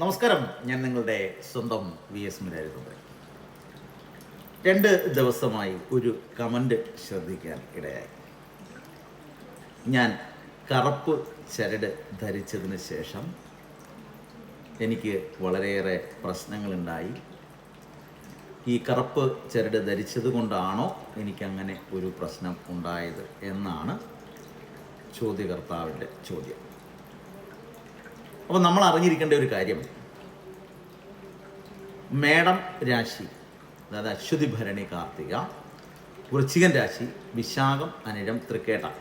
നമസ്കാരം. ഞാൻ നിങ്ങളുടെ സ്വന്തം വി എസ് മുരാരിതുണ്ട് രണ്ട് ദിവസമായി ഒരു കമന്റ് ശ്രദ്ധിക്കാൻ ഇടയായി. ഞാൻ കറുപ്പ് ചരട് ധരിച്ചതിന് ശേഷം എനിക്ക് വളരെയേറെ പ്രശ്നങ്ങളുണ്ടായി. ഈ കറുപ്പ് ചരട് ധരിച്ചത് കൊണ്ടാണോ എനിക്കങ്ങനെ ഒരു പ്രശ്നം ഉണ്ടായത് എന്നാണ് ചോദ്യകർത്താവിന്റെ ചോദ്യം. അപ്പോൾ നമ്മൾ അറിഞ്ഞിരിക്കേണ്ട ഒരു കാര്യം. മേടം രാശി അതായത് അശ്വതി ഭരണി കാർത്തിക വൃശ്ചികൻ രാശി വിശാഖം അനിഴം തൃക്കേട്ട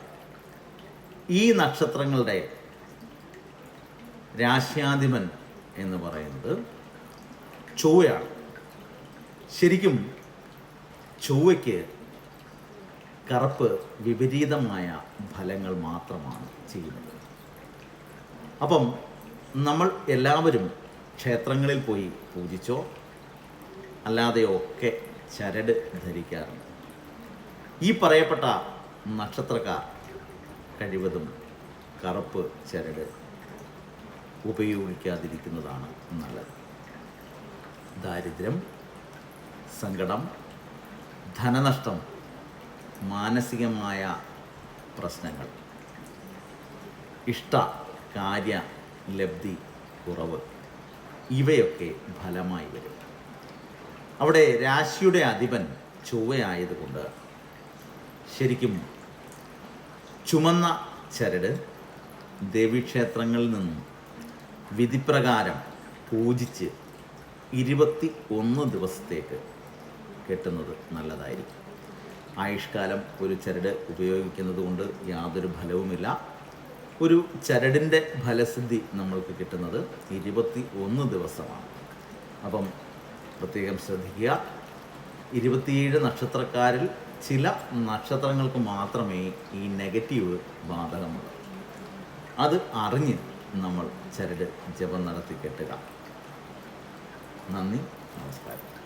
ഈ നക്ഷത്രങ്ങളുടെ രാശ്യാധിപൻ എന്ന് പറയുന്നത് ചൊവ്വയാണ്. ശരിക്കും ചൊവ്വയ്ക്ക് കറുപ്പ് വിപരീതമായ ഫലങ്ങൾ മാത്രമാണ് ചെയ്യുന്നത്. അപ്പം നമ്മൾ എല്ലാവരും ക്ഷേത്രങ്ങളിൽ പോയി പൂജിച്ചോ അല്ലാതെയോ ഒക്കെ ചരട് ധരിക്കാറുണ്ട്. ഈ പറയപ്പെട്ട നക്ഷത്രക്കാർ കഴിവതും കറുപ്പ് ചരട് ഉപയോഗിക്കാതിരിക്കുന്നതാണ് നല്ലത്. ദാരിദ്ര്യം സങ്കടം ധനനഷ്ടം മാനസികമായ പ്രശ്നങ്ങൾ ഇഷ്ട കാര്യ ലബ്ധി കുറവ് ഇവയൊക്കെ ഫലമായി വരും. അവിടെ രാശിയുടെ അധിപൻ ചൊവ്വയായതുകൊണ്ട് ശരിക്കും ചുമന്ന ചരട് ദേവീക്ഷേത്രങ്ങളിൽ നിന്നും വിധിപ്രകാരം പൂജിച്ച് ഇരുപത്തി ഒന്ന് ദിവസത്തേക്ക് കെട്ടുന്നത് നല്ലതായിരിക്കും. ആയുഷ്കാലം ഒരു ചരട് ഉപയോഗിക്കുന്നത് കൊണ്ട് യാതൊരു ഫലവുമില്ല. ഒരു ചരടിന്റെ ഫലസിദ്ധി നമ്മൾക്ക് കിട്ടുന്നത് ഇരുപത്തി ഒന്ന് ദിവസമാണ്. അപ്പം പ്രത്യേകം ശ്രദ്ധിക്കുക. ഇരുപത്തിയേഴ് നക്ഷത്രക്കാരിൽ ചില നക്ഷത്രങ്ങൾക്ക് മാത്രമേ ഈ നെഗറ്റീവ് ബാധകമുള്ളൂ. അത് അറിഞ്ഞ് നമ്മൾ ചരട് ജപം നടത്തി കെട്ടുക നന്ദി നമസ്കാരം.